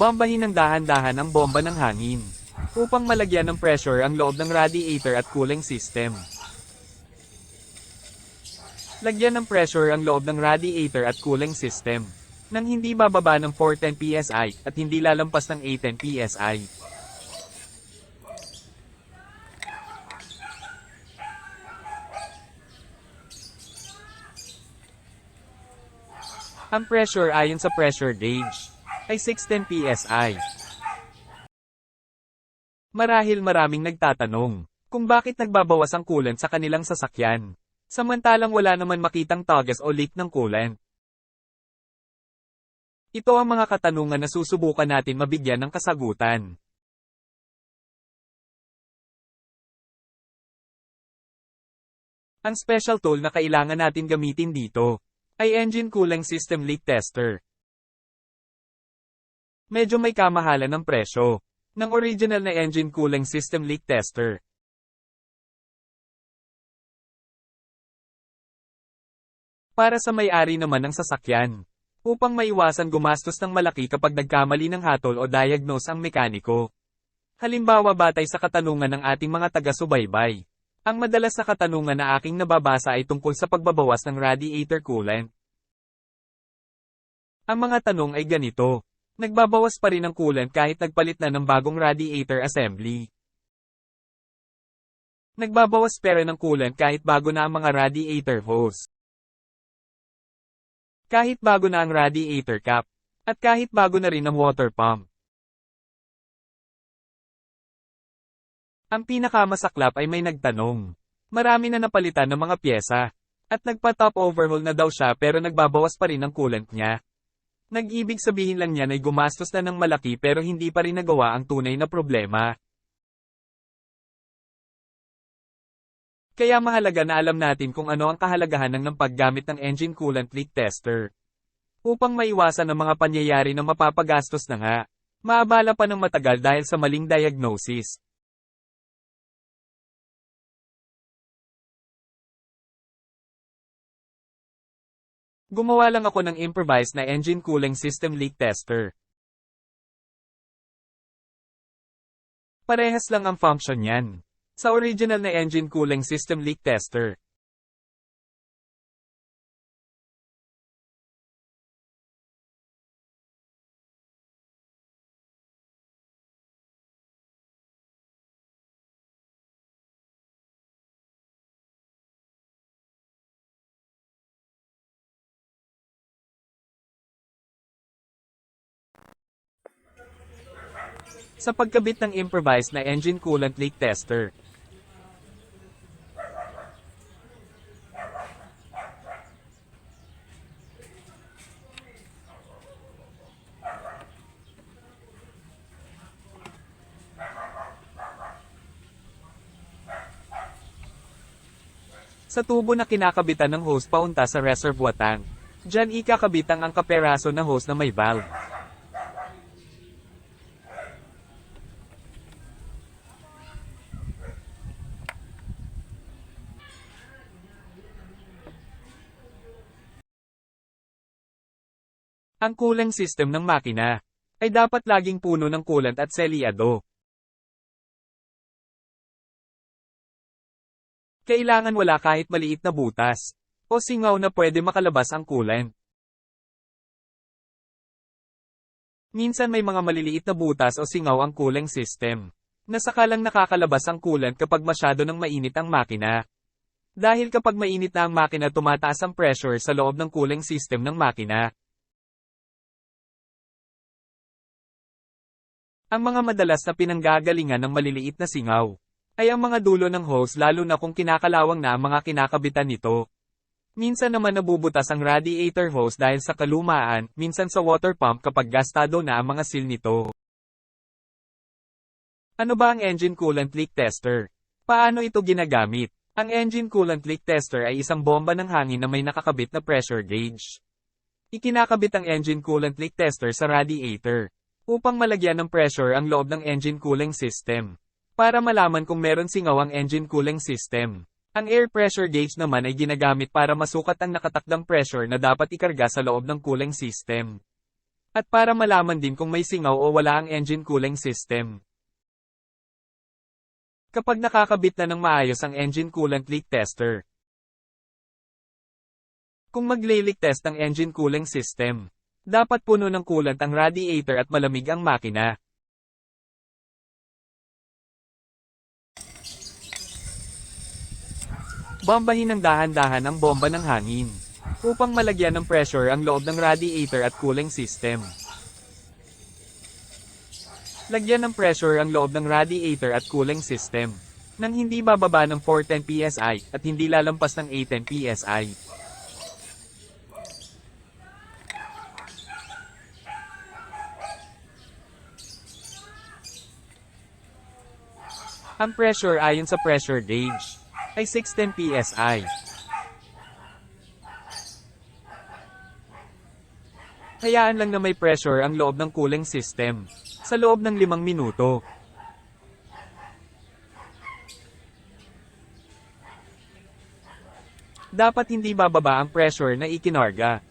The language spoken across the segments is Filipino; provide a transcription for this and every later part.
Bombahin ng dahan-dahan ang bomba ng hangin. Upang malagyan ng pressure ang loob ng radiator at cooling system. Lagyan ng pressure ang loob ng radiator at cooling system. Nang hindi bababa ng 410 PSI at hindi lalampas ng 810 PSI. Ang pressure ayon sa pressure gauge ay 610 PSI. Marahil maraming nagtatanong kung bakit nagbabawas ang coolant sa kanilang sasakyan. Samantalang wala naman makitang tagas o leak ng coolant. Ito ang mga katanungan na susubukan natin mabigyan ng kasagutan. Ang special tool na kailangan natin gamitin dito ay Engine Cooling System Leak Tester. Medyo may kamahalan ng presyo ng original na Engine Cooling System Leak Tester. Para sa may-ari naman ng sasakyan, upang maiwasan gumastos ng malaki kapag nagkamali ng hatol o diagnose ang mekaniko. Halimbawa batay sa katanungan ng ating mga taga-subaybay. Ang madalas na katanungan na aking nababasa ay tungkol sa pagbabawas ng radiator coolant. Ang mga tanong ay ganito. Nagbabawas pa rin ang coolant kahit nagpalit na ng bagong radiator assembly. Nagbabawas pera ng coolant kahit bago na ang mga radiator hose. Kahit bago na ang radiator cap. At kahit bago na rin ang water pump. Ang pinakamasaklap ay may nagtanong. Marami na napalitan ng mga pyesa. At nagpa-top overhaul na daw siya pero nagbabawas pa rin ang coolant niya. Nag-ibig sabihin lang niya ay gumastos na ng malaki pero hindi pa rin nagawa ang tunay na problema. Kaya mahalaga na alam natin kung ano ang kahalagahan ng ng paggamit ng engine coolant leak tester. Upang maiwasan ang mga pangyayari na mapapagastos na nga, maabala pa ng matagal dahil sa maling diagnosis. Gumawa lang ako ng improvised na engine cooling system leak tester. Parehas lang ang function niyan. Sa original na engine cooling system leak tester. Sa pagkabit ng improvised na engine coolant leak tester. Sa tubo na kinakabitan ng hose paunta sa reservoir tank. Diyan ikakabitan ang kaperaso na hose na may valve. Ang cooling system ng makina ay dapat laging puno ng coolant at selyado. Kailangan wala kahit maliit na butas o singaw na pwede makalabas ang coolant. Minsan may mga maliliit na butas o singaw ang cooling system na sakalang nakakalabas ang coolant kapag masyado nang mainit ang makina. Dahil kapag mainit na ang makina tumataas ang pressure sa loob ng cooling system ng makina. Ang mga madalas na pinanggagalingan ng maliliit na singaw ay ang mga dulo ng hose lalo na kung kinakalawang na ang mga kinakabitan nito. Minsan naman nabubutas ang radiator hose dahil sa kalumaan, minsan sa water pump kapag gastado na ang mga seal nito. Ano ba ang engine coolant leak tester? Paano ito ginagamit? Ang engine coolant leak tester ay isang bomba ng hangin na may nakakabit na pressure gauge. Ikinakabit ang engine coolant leak tester sa radiator upang malagyan ng pressure ang loob ng engine cooling system. Para malaman kung meron singaw ang engine cooling system. Ang air pressure gauge naman ay ginagamit para masukat ang nakatakdang pressure na dapat ikarga sa loob ng cooling system. At para malaman din kung may singaw o wala ang engine cooling system. Kapag nakakabit na ng maayos ang engine coolant leak tester. Kung magle-leak test ang engine cooling system, dapat puno ng coolant ang radiator at malamig ang makina. Bombahin ng dahan-dahan ang bomba ng hangin upang malagyan ng pressure ang loob ng radiator at cooling system. Lagyan ng pressure ang loob ng radiator at cooling system nang hindi bababa ng 410 psi at hindi lalampas ng 810 psi. Ang pressure ayon sa pressure gauge ay 610 psi. Hayaan lang na may pressure ang loob ng cooling system sa loob ng limang minuto. Dapat hindi bababa ang pressure na ikinarga.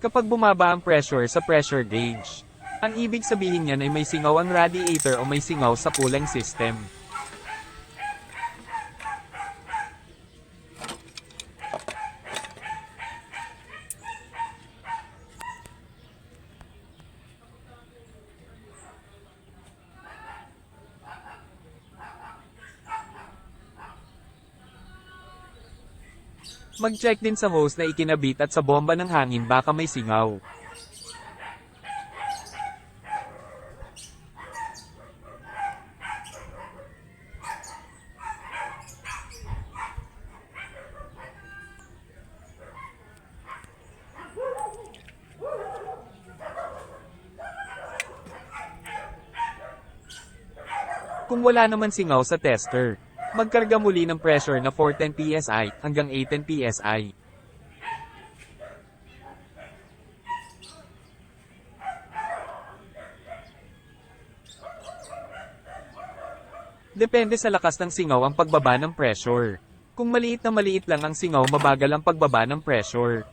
Kapag bumaba ang pressure sa pressure gauge, ang ibig sabihin niyan ay may singaw ang radiator o may singaw sa cooling system. Mag-check din sa hose na ikinabit at sa bomba ng hangin baka may singaw. Kung wala naman singaw sa tester, magkarga muli ng pressure na 410 psi hanggang 810 psi. Depende sa lakas ng singaw ang pagbaba ng pressure. Kung maliit na maliit lang ang singaw mabagal ang pagbaba ng pressure.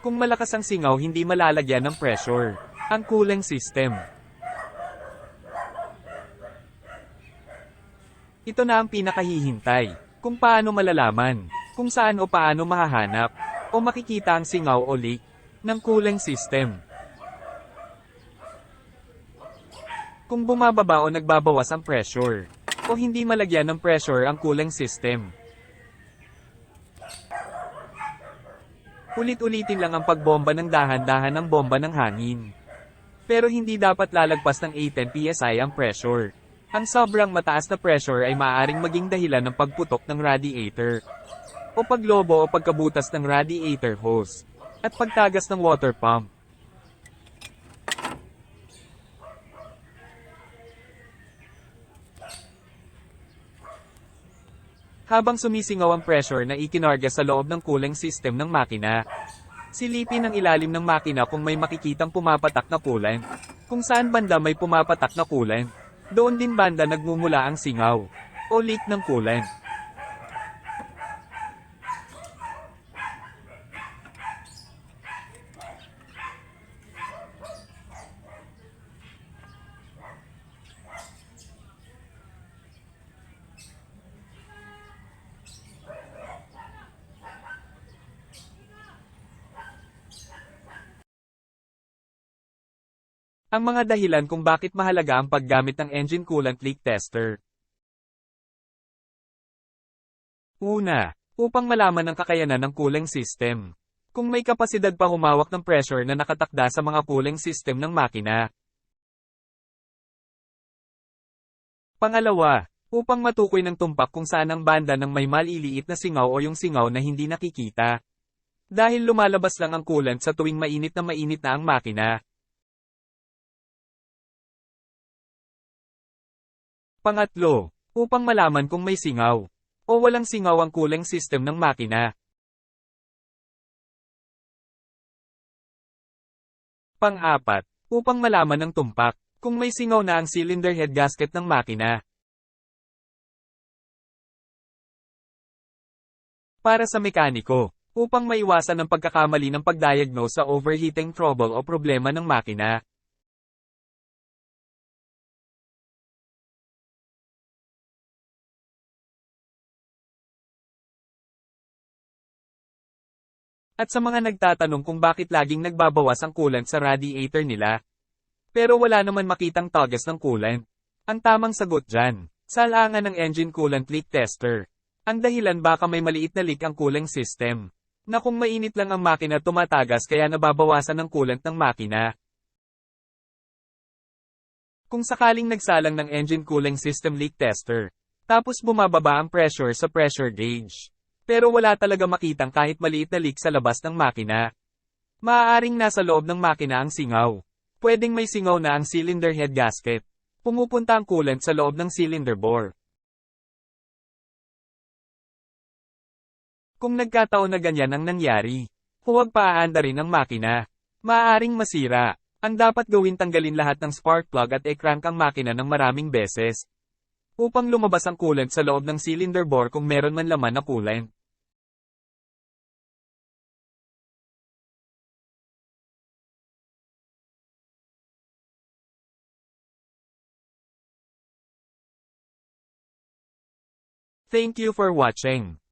Kung malakas ang singaw hindi malalagyan ng pressure. Ang cooling system. Ito na ang pinakahihintay. Kung paano malalaman, kung saan o paano mahahanap, o makikita ang singaw o leak ng cooling system. Kung bumababa o nagbabawas ang pressure, o hindi malagyan ng pressure ang cooling system. Ulit-ulitin lang ang pagbomba ng dahan-dahan ng bomba ng hangin. Pero hindi dapat lalagpas ng 810 psi ang pressure. Ang sobrang mataas na pressure ay maaaring maging dahilan ng pagputok ng radiator, o paglobo o pagkabutas ng radiator hose, at pagtagas ng water pump. Habang sumisingaw ang pressure na ikinarga sa loob ng cooling system ng makina, silipin ang ilalim ng makina kung may makikitang pumapatak na coolant. Kung saan banda may pumapatak na coolant, doon din banda nagmumula ang singaw o leak ng coolant. Ang mga dahilan kung bakit mahalaga ang paggamit ng engine coolant leak tester. Una, upang malaman ang kakayanan ng cooling system. Kung may kapasidad pa humawak ng pressure na nakatakda sa mga cooling system ng makina. Pangalawa, upang matukoy ng tumpak kung saan ang banda ng may maliliit na singaw o yung singaw na hindi nakikita. Dahil lumalabas lang ang coolant sa tuwing mainit na mainit na ang makina. Pangatlo, upang malaman kung may singaw o walang singaw ang cooling system ng makina. Pang-apat, upang malaman ng tumpak kung may singaw na ang cylinder head gasket ng makina. Para sa mekaniko, upang maiwasan ang pagkakamali ng pagdiagnose sa overheating trouble o problema ng makina. At sa mga nagtatanong kung bakit laging nagbabawas ang coolant sa radiator nila. Pero wala naman makitang tagas ng coolant. Ang tamang sagot dyan, sa alangan ng engine coolant leak tester. Ang dahilan baka may maliit na leak ang cooling system. Na kung mainit lang ang makina tumatagas kaya nababawasan ang coolant ng makina. Kung sakaling nagsalang ng engine cooling system leak tester, tapos bumababa ang pressure sa pressure gauge. Pero wala talaga makitang kahit maliit na leak sa labas ng makina. Maaaring nasa loob ng makina ang singaw. Pwedeng may singaw na ang cylinder head gasket. Pumupunta ang coolant sa loob ng cylinder bore. Kung nagkataon na ganyan ang nangyari, huwag paaanda rin ang makina. Maaaring masira. Ang dapat gawin tanggalin lahat ng spark plug at e-crank ang makina ng maraming beses. Upang lumabas ang coolant sa loob ng cylinder bore kung meron man laman na coolant. Thank you for watching.